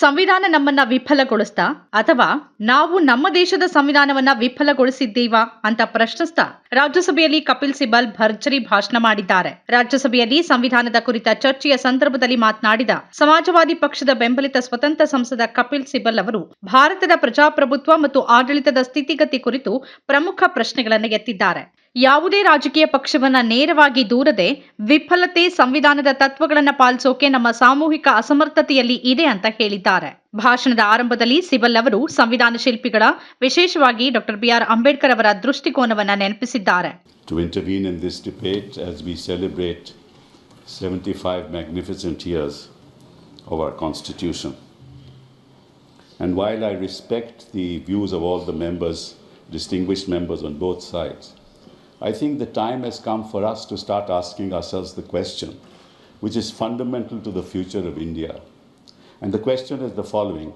ಸಂವಿಧಾನ ನಮ್ಮನ್ನ ವಿಫಲಗೊಳಿಸ್ತಾ ಅಥವಾ ನಾವು ನಮ್ಮ ದೇಶದ ಸಂವಿಧಾನವನ್ನ ವಿಫಲಗೊಳಿಸಿದ್ದೀವಾ ಅಂತ ಪ್ರಶ್ನಿಸ್ತಾ ರಾಜ್ಯಸಭೆಯಲ್ಲಿ ಕಪಿಲ್ ಸಿಬಲ್ ಭರ್ಜರಿ ಭಾಷಣ ಮಾಡಿದ್ದಾರೆ. ರಾಜ್ಯಸಭೆಯಲ್ಲಿ ಸಂವಿಧಾನದ ಕುರಿತ ಚರ್ಚೆಯ ಸಂದರ್ಭದಲ್ಲಿ ಮಾತನಾಡಿದ ಸಮಾಜವಾದಿ ಪಕ್ಷದ ಬೆಂಬಲಿತ ಸ್ವತಂತ್ರ ಸಂಸದ ಕಪಿಲ್ ಸಿಬಲ್ ಅವರು, ಭಾರತದ ಪ್ರಜಾಪ್ರಭುತ್ವ ಮತ್ತು ಆಡಳಿತದ ಸ್ಥಿತಿಗತಿ ಕುರಿತು ಪ್ರಮುಖ ಪ್ರಶ್ನೆಗಳನ್ನು ಎತ್ತಿದ್ದಾರೆ. ಯಾವುದೇ ರಾಜಕೀಯ ಪಕ್ಷವನ್ನ ನೇರವಾಗಿ ದೂರದೆ ವಿಫಲತೆ ಸಂವಿಧಾನದ ತತ್ವಗಳನ್ನು ಪಾಲಿಸೋಕೆ ನಮ್ಮ ಸಾಮೂಹಿಕ ಅಸಮರ್ಥತೆಯಲ್ಲಿ ಇದೆ ಅಂತ ಹೇಳಿದ್ದಾರೆ ಭಾಷಣದ ಆರಂಭದಲ್ಲಿ ಸಿಬಲ್ ಅವರು ಸಂವಿಧಾನ ಶಿಲ್ಪಿಗಳ ವಿಶೇಷವಾಗಿ ಡಾಕ್ಟರ್ ಬಿಆರ್ ಅಂಬೇಡ್ಕರ್ ಅವರ ದೃಷ್ಟಿಕೋನವನ್ನ ನೆನಪಿಸಿದ್ದಾರೆ to intervene in this debate as we celebrate 75 magnificent years of our Constitution. And while I respect the views of all the members, distinguished members on both sides, I think the time has come for us to start asking ourselves the question, which is fundamental to the future of India. And the question is the following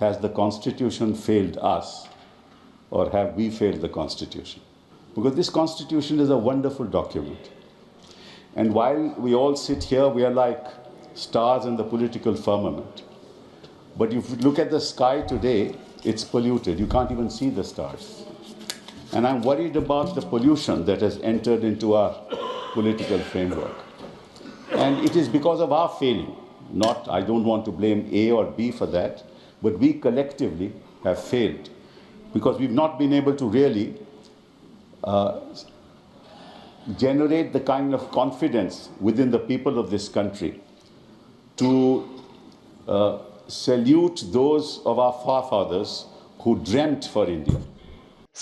Has the Constitution failed us, or have we failed the Constitution? Because this Constitution is a wonderful document. And while we all sit here, we are like stars in the political firmament. But if you look at the sky today, it's polluted. You can't even see the stars. And I'm worried about the pollution that has entered into our political framework. And it is because of our failing. Not, I don't want to blame A or B for that, but we collectively have failed because we've not been able to really uh, generate the kind of confidence within the people of this country to uh, salute those of our forefathers who dreamt for India.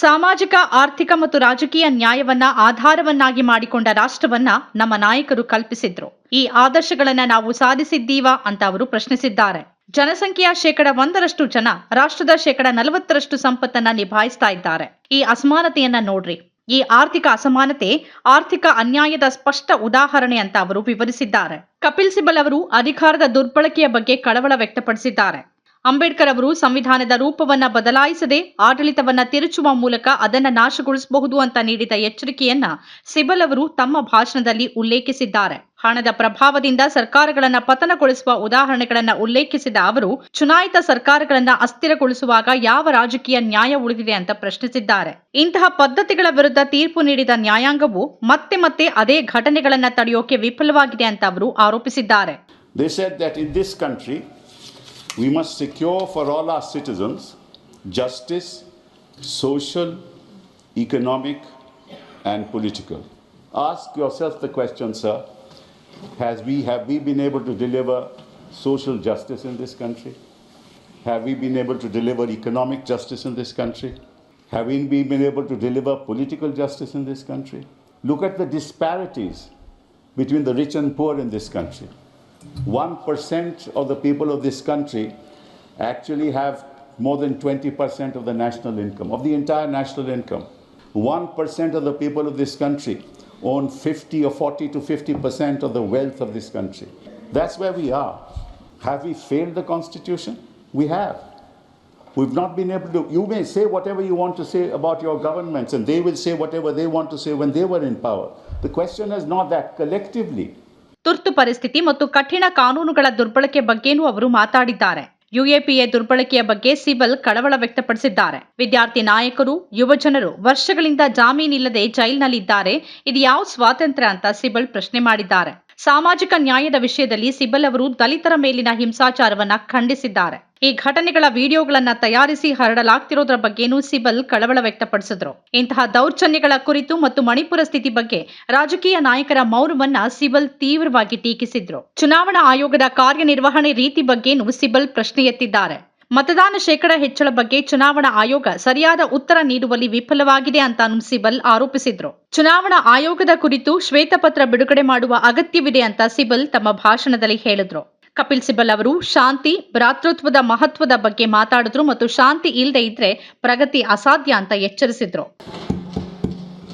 ಸಾಮಾಜಿಕ, ಆರ್ಥಿಕ ಮತ್ತು ರಾಜಕೀಯ ನ್ಯಾಯವನ್ನ ಆಧಾರವನ್ನಾಗಿ ಮಾಡಿಕೊಂಡ ರಾಷ್ಟ್ರವನ್ನ ನಮ್ಮ ನಾಯಕರು ಕಲ್ಪಿಸಿದ್ರು. ಈ ಆದರ್ಶಗಳನ್ನ ನಾವು ಸಾಧಿಸಿದ್ದೀವಾ ಅಂತ ಅವರು ಪ್ರಶ್ನಿಸಿದ್ದಾರೆ. ಜನಸಂಖ್ಯೆಯ ಶೇಕಡ ಒಂದರಷ್ಟು ಜನ ರಾಷ್ಟ್ರದ ಶೇಕಡ ನಲವತ್ತರಷ್ಟು ಸಂಪತ್ತನ್ನ ನಿಭಾಯಿಸ್ತಾ ಇದ್ದಾರೆ. ಈ ಅಸಮಾನತೆಯನ್ನ ನೋಡ್ರಿ. ಈ ಆರ್ಥಿಕ ಅಸಮಾನತೆ ಆರ್ಥಿಕ ಅನ್ಯಾಯದ ಸ್ಪಷ್ಟ ಉದಾಹರಣೆ ಅಂತ ಅವರು ವಿವರಿಸಿದ್ದಾರೆ. ಕಪಿಲ್ ಸಿಬಲ್ ಅವರು ಅಧಿಕಾರದ ದುರ್ಬಳಕೆಯ ಬಗ್ಗೆ ಕಳವಳ ವ್ಯಕ್ತಪಡಿಸಿದ್ದಾರೆ. ಅಂಬೇಡ್ಕರ್ ಅವರು ಸಂವಿಧಾನದ ರೂಪವನ್ನ ಬದಲಾಯಿಸದೆ ಆಡಳಿತವನ್ನ ತಿರುಚುವ ಮೂಲಕ ಅದನ್ನ ನಾಶಗೊಳಿಸಬಹುದು ಅಂತ ನೀಡಿದ ಎಚ್ಚರಿಕೆಯನ್ನ ಸಿಬಲ್ ಅವರು ತಮ್ಮ ಭಾಷಣದಲ್ಲಿ ಉಲ್ಲೇಖಿಸಿದ್ದಾರೆ. ಹಣದ ಪ್ರಭಾವದಿಂದ ಸರ್ಕಾರಗಳನ್ನ ಪತನಗೊಳಿಸುವ ಉದಾಹರಣೆಗಳನ್ನ ಉಲ್ಲೇಖಿಸಿದ ಅವರು, ಚುನಾಯಿತ ಸರ್ಕಾರಗಳನ್ನ ಅಸ್ಥಿರಗೊಳಿಸುವಾಗ ಯಾವ ರಾಜಕೀಯ ನ್ಯಾಯ ಉಳಿದಿದೆ ಅಂತ ಪ್ರಶ್ನಿಸಿದ್ದಾರೆ. ಇಂತಹ ಪದ್ಧತಿಗಳ ವಿರುದ್ಧ ತೀರ್ಪು ನೀಡಿದ ನ್ಯಾಯಾಂಗವು ಮತ್ತೆ ಮತ್ತೆ ಅದೇ ಘಟನೆಗಳನ್ನ ತಡೆಯೋಕೆ ವಿಫಲವಾಗಿದೆ ಅಂತ ಅವರು ಆರೋಪಿಸಿದ್ದಾರೆ. We must secure for all our citizens justice, social, economic, and political. Ask yourself the question, sir Has we, have we been able to deliver social justice in this country? Have we been able to deliver economic justice in this country? Have we been able to deliver political justice in this country? Look at the disparities between the rich and poor in this country. 1% of the people of this country actually have more than 20% of the national income, of the entire national income. 1% of the people of this country own 50 or 40 to 50% of the wealth of this country. That's where we are. Have we failed the Constitution? We have. We've not been able to. You may say whatever you want to say about your governments, and they will say whatever they want to say when they were in power. The question is not that. Collectively, ತುರ್ತು ಪರಿಸ್ಥಿತಿ ಮತ್ತು ಕಠಿಣ ಕಾನೂನುಗಳ ದುರ್ಬಳಕೆ ಬಗ್ಗೆನೂ ಅವರು ಮಾತಾಡಿದ್ದಾರೆ. UAPA ದುರ್ಬಳಕೆಯ ಬಗ್ಗೆ ಸಿಬಲ್ ಕಳವಳ ವ್ಯಕ್ತಪಡಿಸಿದ್ದಾರೆ. ವಿದ್ಯಾರ್ಥಿ ನಾಯಕರು ಯುವಜನರು ವರ್ಷಗಳಿಂದ ಜಾಮೀನಿಲ್ಲದೆ ಜೈಲಿನಲ್ಲಿದ್ದಾರೆ. ಇದು ಯಾವ ಸ್ವಾತಂತ್ರ್ಯ ಅಂತ ಸಿಬಲ್ ಪ್ರಶ್ನೆ ಮಾಡಿದ್ದಾರೆ. ಸಾಮಾಜಿಕ ನ್ಯಾಯದ ವಿಷಯದಲ್ಲಿ ಸಿಬಲ್ ಅವರು ದಲಿತರ ಮೇಲಿನ ಹಿಂಸಾಚಾರವನ್ನ ಖಂಡಿಸಿದ್ದಾರೆ. ಈ ಘಟನೆಗಳ ವಿಡಿಯೋಗಳನ್ನ ತಯಾರಿಸಿ ಹರಡಲಾಗ್ತಿರೋದ್ರ ಬಗ್ಗೆನೂ ಸಿಬಲ್ ಕಳವಳ ವ್ಯಕ್ತಪಡಿಸಿದ್ರು. ಇಂತಹ ದೌರ್ಜನ್ಯಗಳ ಕುರಿತು ಮತ್ತು ಮಣಿಪುರ ಸ್ಥಿತಿ ಬಗ್ಗೆ ರಾಜಕೀಯ ನಾಯಕರ ಮೌನವನ್ನ ಸಿಬಲ್ ತೀವ್ರವಾಗಿ ಟೀಕಿಸಿದ್ರು. ಚುನಾವಣಾ ಆಯೋಗದ ಕಾರ್ಯನಿರ್ವಹಣೆ ರೀತಿ ಬಗ್ಗೆನೂ ಸಿಬಲ್ ಪ್ರಶ್ನೆ ಎತ್ತಿದ್ದಾರೆ ಮತದಾನ ಶೇಕಡ ಹೆಚ್ಚಳ ಬಗ್ಗೆ ಚುನಾವಣಾ ಆಯೋಗ ಸರಿಯಾದ ಉತ್ತರ ನೀಡುವಲ್ಲಿ ವಿಫಲವಾಗಿದೆ ಅಂತ ಸಿಬಲ್ ಆರೋಪಿಸಿದ್ರು ಚುನಾವಣಾ ಆಯೋಗದ ಕುರಿತು ಶ್ವೇತಪತ್ರ ಬಿಡುಗಡೆ ಮಾಡುವ ಅಗತ್ಯವಿದೆ ಅಂತ ಸಿಬಲ್ ತಮ್ಮ ಭಾಷಣದಲ್ಲಿ ಹೇಳಿದ್ರು ಕಪಿಲ್ ಸಿಬಲ್ ಅವರು ಶಾಂತಿ ಭ್ರಾತೃತ್ವದ ಮಹತ್ವದ ಬಗ್ಗೆ ಮಾತಾಡಿದ್ರು ಮತ್ತು ಶಾಂತಿ ಇಲ್ಲದೆ ಇದ್ರೆ ಪ್ರಗತಿ ಅಸಾಧ್ಯ ಅಂತ ಎಚ್ಚರಿಸಿದ್ರು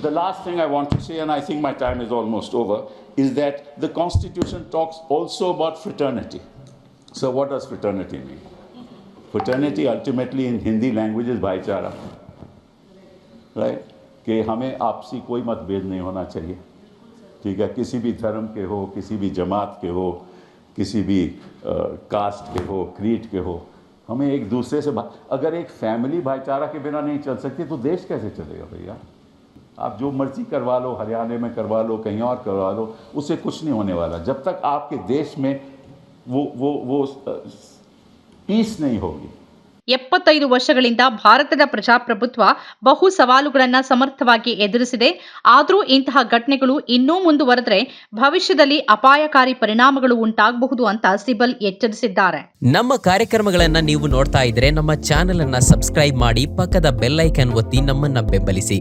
The last thing I want to say, and I think my time is almost over, is that the Constitution talks also about fraternity. So, what does fraternity mean? Fraternity ultimately in Hindi language is भाईचारा right? कि हमें आपसी कोई मतभेद नहीं होना चाहिए। ठीक है? किसी भी धर्म के हो, किसी भी जमात के हो, किसी भी कास्ट के हो क्रीड के हो, हमें एक दूसरे से अगर एक फैमिली भाईचारा के बिना नहीं चल सकती तो देश कैसे चलेगा भैया? आप जो मर्ज़ी करवा लो, हरियाणा में करवा लो, कहीं और करवा लो, उससे कुछ नहीं होने वाला। जब तक आपके देश में वो वो वो ಪೀಸ್ ನೈ ಹೋಗಿ ಎಪ್ಪತ್ತೈದು ವರ್ಷಗಳಿಂದ ಭಾರತದ ಪ್ರಜಾಪ್ರಭುತ್ವ ಬಹು ಸವಾಲುಗಳನ್ನು ಸಮರ್ಥವಾಗಿ ಎದುರಿಸಿದೆ. ಆದರೂ ಇಂತಹ ಘಟನೆಗಳು ಇನ್ನೂ ಮುಂದುವರೆದರೆ ಭವಿಷ್ಯದಲ್ಲಿ ಅಪಾಯಕಾರಿ ಪರಿಣಾಮಗಳು ಉಂಟಾಗಬಹುದು ಅಂತ ಸಿಬಲ್ ಎಚ್ಚರಿಸಿದ್ದಾರೆ. ನಮ್ಮ ಕಾರ್ಯಕ್ರಮಗಳನ್ನು ನೀವು ನೋಡ್ತಾ ಇದ್ರೆ ನಮ್ಮ ಚಾನೆಲ್ ಅನ್ನ ಸಬ್ಸ್ಕ್ರೈಬ್ ಮಾಡಿ ಪಕ್ಕದ ಬೆಲ್ ಒತ್ತಿ ನಮ್ಮನ್ನ ಬೆಂಬಲಿಸಿ.